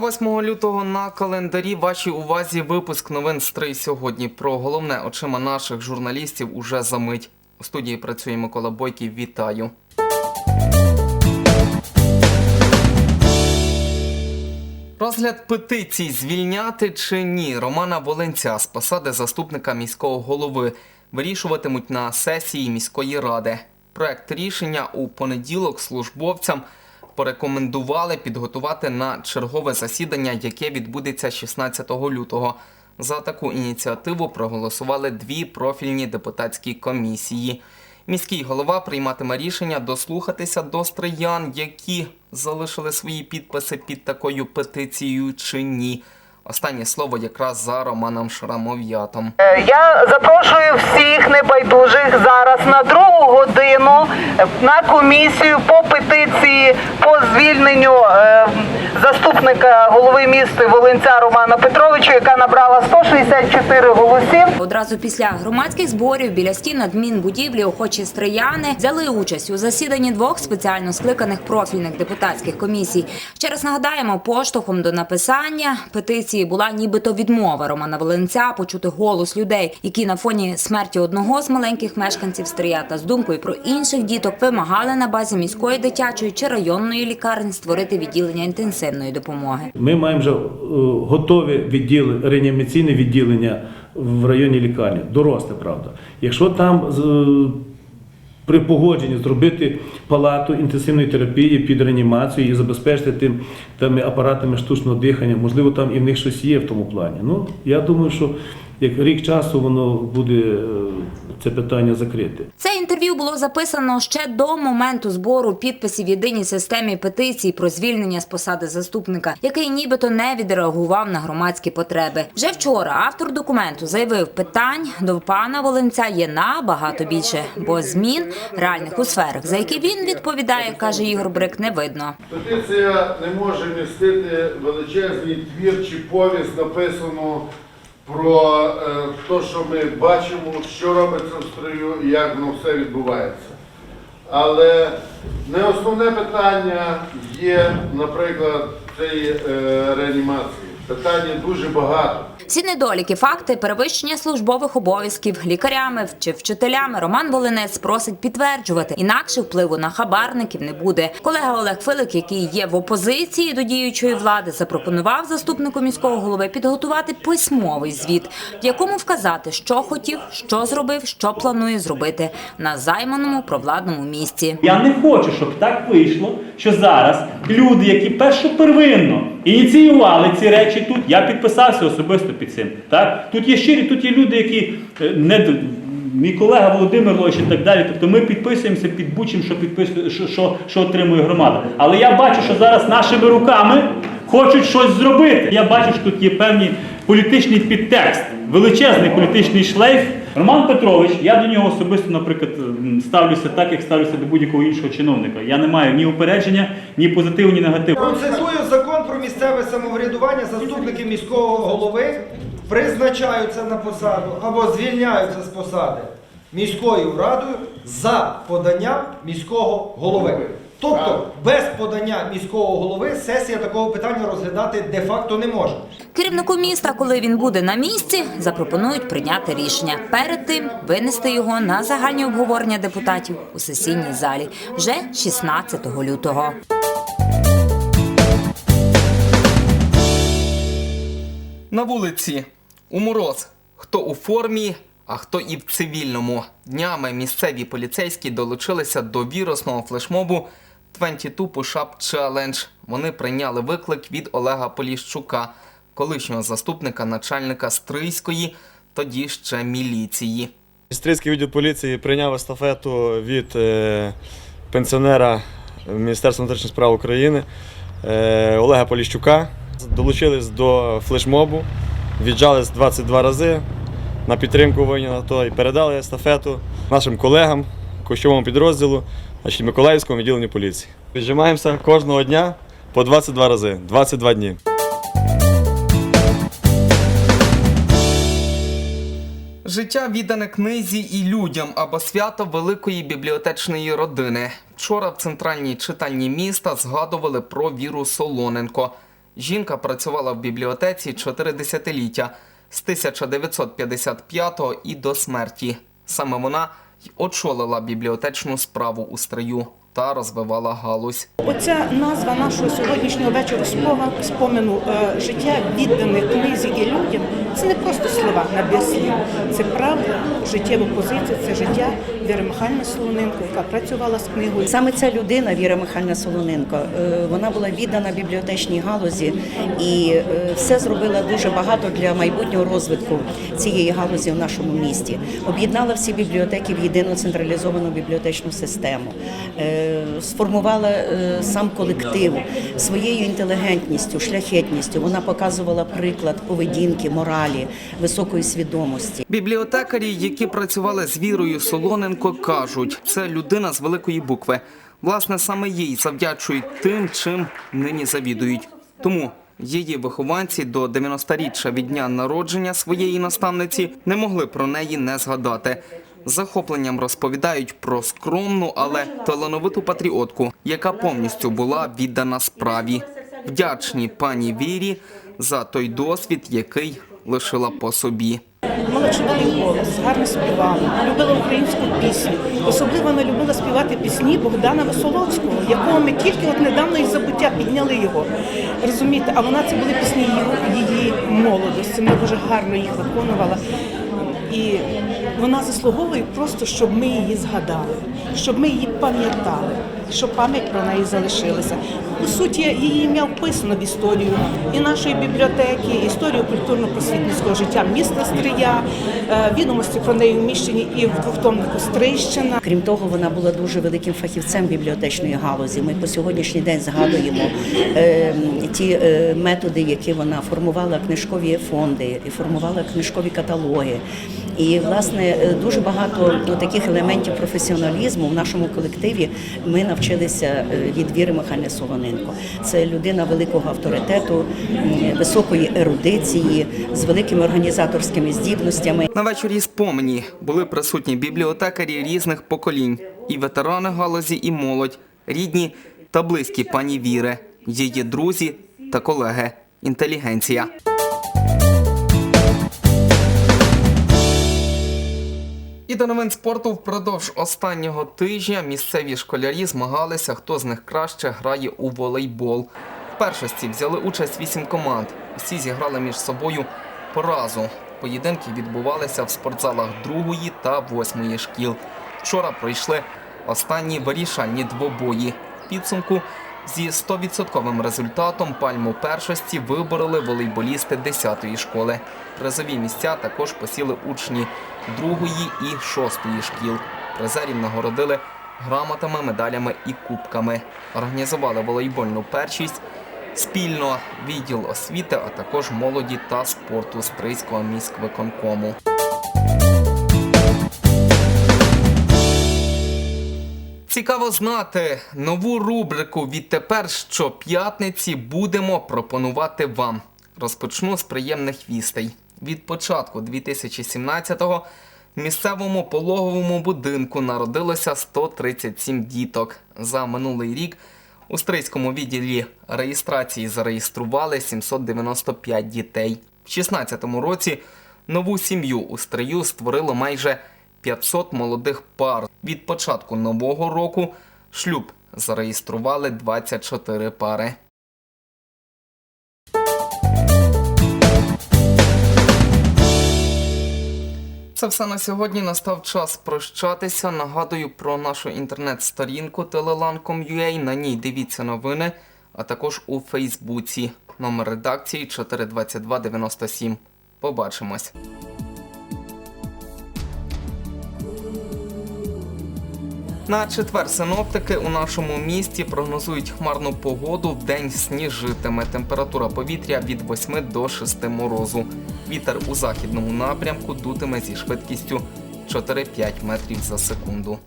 28 лютого на календарі вашій увазі випуск новин «Стрий сьогодні. Про головне очима наших журналістів уже за мить. У студії працює Микола Бойків. Вітаю. Розгляд петицій звільняти чи ні Романа Волинця з посади заступника міського голови вирішуватимуть на сесії міської ради. Проект рішення у понеділок службовцям порекомендували підготувати на чергове засідання, яке відбудеться 16 лютого. За таку ініціативу проголосували дві профільні депутатські комісії. Міський голова прийматиме рішення дослухатися до стриян, які залишили свої підписи під такою петицією чи ні. Останнє слово якраз за Романом Шрамов'ятом. Е, Я запрошую всіх небайдужих зараз на другу годину на комісію по петиції по звільненню е, заступника голови міста Волинця Романа Петровича, яка набрала 164 голосів. Одразу після громадських зборів біля стін адмінбудівлі охочі стрияни взяли участь у засіданні двох спеціально скликаних профільних депутатських комісій. Ще раз нагадаємо, поштовхом до написання петиції була нібито відмова Романа Волинця почути голос людей, які на фоні смерті одного з маленьких мешканців Стрия та з думкою про інших діток вимагали на базі міської дитячої чи районної лікарні створити відділення інтенсивної допомоги. Ми маємо вже готові готове реанімаційне відділення в районі лікарні, доросле, правда. Якщо там з- при погодженні зробити палату інтенсивної терапії під реанімацію і забезпечити тим тими апаратами штучного дихання, можливо, там і в них щось є в тому плані. Ну, я думаю, що як рік часу воно буде е, це питання закрите. Це інтерв'ю було записано ще до моменту збору підписів в єдиній системі петицій про звільнення з посади заступника, який нібито не відреагував на громадські потреби. Вже вчора автор документу заявив, питань до пана Волинця є набагато більше, бо змін реальних у сферах, за які він відповідає, каже Ігор Брик, не видно. Петиція не може містити величезний твір чи повість, написану про те, що ми бачимо, що робиться в строю і як воно все відбувається. Але не основне питання є, наприклад, цієї е, реанімації. Питання дуже багато. Всі недоліки, факти перевищення службових обов'язків лікарями чи вчителями Роман Волинець просить підтверджувати, інакше впливу на хабарників не буде. Колега Олег Филик, який є в опозиції до діючої влади, запропонував заступнику міського голови підготувати письмовий звіт, в якому вказати, що хотів, що зробив, що планує зробити на займаному провладному місці. Я не хочу, щоб так вийшло, що зараз люди, які першопервинно ініціювали ці речі тут, я підписався особисто під цим. Так? Тут є щирі, тут є люди, які е, не мій колега Володимир Лойш і так далі. Тобто ми підписуємося під будь-чим, що, підписує, що, що, що отримує громада. Але я бачу, що зараз нашими руками хочуть щось зробити. Я бачу, що тут є певний політичний підтекст, величезний політичний шлейф. Роман Петрович, я до нього особисто, наприклад, ставлюся так, як ставлюся до будь-якого іншого чиновника. Я не маю ні упередження, ні позитиву, ні негативу. Процитую закон місцеве самоврядування. Заступники міського голови призначаються на посаду або звільняються з посади міською радою за поданням міського голови. Тобто без подання міського голови сесія такого питання розглядати де-факто не може. Керівнику міста, коли він буде на місці, запропонують прийняти рішення. Перед тим винести його на загальні обговорення депутатів у сесійній залі вже 16 лютого. На вулиці у мороз. Хто у формі, а хто і в цивільному. Днями місцеві поліцейські долучилися до вірусного флешмобу 22 Push-Up Challenge. Вони прийняли виклик від Олега Поліщука, колишнього заступника начальника Стрийської, тоді ще міліції. Стрийський відділ поліції прийняв естафету від е, пенсіонера Міністерства внутрішніх справ України е, Олега Поліщука. Долучились до флешмобу, віджались 22 рази на підтримку воїнів АТО і передали естафету нашим колегам, кощовому підрозділу, значить, Миколаївському відділенню поліції. Віджимаємося кожного дня по 22 рази, 22 дні. Життя віддане книзі і людям або свято великої бібліотечної родини. Вчора в центральній читальні міста згадували про Віру Солоненко. Жінка працювала в бібліотеці чотири десятиліття з 1955 і до смерті. Саме вона й очолила бібліотечну справу у стрию та розвивала галузь. Оця назва нашого сьогоднішнього вечора спова спомину е, життя віддане книзі і людям. Це не просто слова набір слів. Це правда, життєва позиція, це життя Віри Михайлівни Солоненко, яка працювала з книгою. Саме ця людина, Віра Михайлівна Солоненко, е, вона була віддана бібліотечній галузі і е, все зробила дуже багато для майбутнього розвитку цієї галузі в нашому місті. Об'єднала всі бібліотеки в єдину централізовану бібліотечну систему, Е, сформувала сам колектив своєю інтелігентністю, шляхетністю. Вона показувала приклад поведінки, моралі, високої свідомості. Бібліотекарі, які працювали з Вірою Солоненко, кажуть, це людина з великої букви. Власне, саме їй завдячують тим, чим нині завідують. Тому її вихованці до 90-річчя від дня народження своєї наставниці не могли про неї не згадати. Захопленням розповідають про скромну, але талановиту патріотку, яка повністю була віддана справі. Вдячні пані Вірі за той досвід, який лишила по собі. Мала чудовий голос, гарно співала, любила українську пісню. Особливо вона любила співати пісні Богдана Висоловського, якого ми тільки от недавно із забуття підняли його. Розумієте, а вона це були пісні її, її молодості. Вона дуже гарно їх виконувала. І вона заслуговує просто, щоб ми її згадали, щоб ми її пам'ятали, щоб пам'ять про неї залишилася. По суті, її ім'я вписано в історію і нашої бібліотеки, історію культурно-просвітницького життя міста Стрия, е, відомості про неї вміщені і в двохтомнику Стрийщина. Крім того, вона була дуже великим фахівцем бібліотечної галузі. Ми по сьогоднішній день згадуємо е, ті е, методи, які вона формувала книжкові фонди, і формувала книжкові каталоги. І власне е, дуже багато ну, таких елементів професіоналізму в нашому колективі ми навчилися е, від Віри Михайлівни Солоненко. Це людина великого авторитету, високої ерудиції, з великими організаторськими здібностями. На вечорі спомені були присутні бібліотекарі різних поколінь, і ветерани галузі, і молодь, рідні та близькі пані Віри, її друзі та колеги. Інтелігенція. І до новин спорту впродовж останнього тижня місцеві школярі змагалися, хто з них краще грає у волейбол. В першості взяли участь вісім команд. Усі зіграли між собою по разу. Поєдинки відбувалися в спортзалах другої та восьмої шкіл. Вчора пройшли останні вирішальні двобої. Підсумку зі 100% результатом пальму першості вибороли волейболісти 10-ї школи. Призові місця також посіли учні другої і шостої шкіл. Призерів нагородили грамотами, медалями і кубками. Організували волейбольну першість спільно відділ освіти, а також молоді та спорту Стрийського міськвиконкому. Цікаво знати нову рубрику відтепер щоп'ятниці будемо пропонувати вам. Розпочну з приємних вістей. Від початку 2017-го в місцевому пологовому будинку народилося 137 діток. За минулий рік у Стрийському відділі реєстрації зареєстрували 795 дітей. В 2016 році нову сім'ю у Стрию створило майже 500 молодих пар. Від початку нового року шлюб зареєстрували 24 пари. Це все на сьогодні. Настав час прощатися. Нагадую про нашу інтернет-сторінку telelan.com.ua. На ній дивіться новини, а також у Фейсбуці. Номер редакції 42297. Побачимось. На четвер синоптики у нашому місті прогнозують хмарну погоду. В день сніжитиме. Температура повітря від 8 до 6 морозу. Вітер у західному напрямку дутиме зі швидкістю 4-5 метрів за секунду.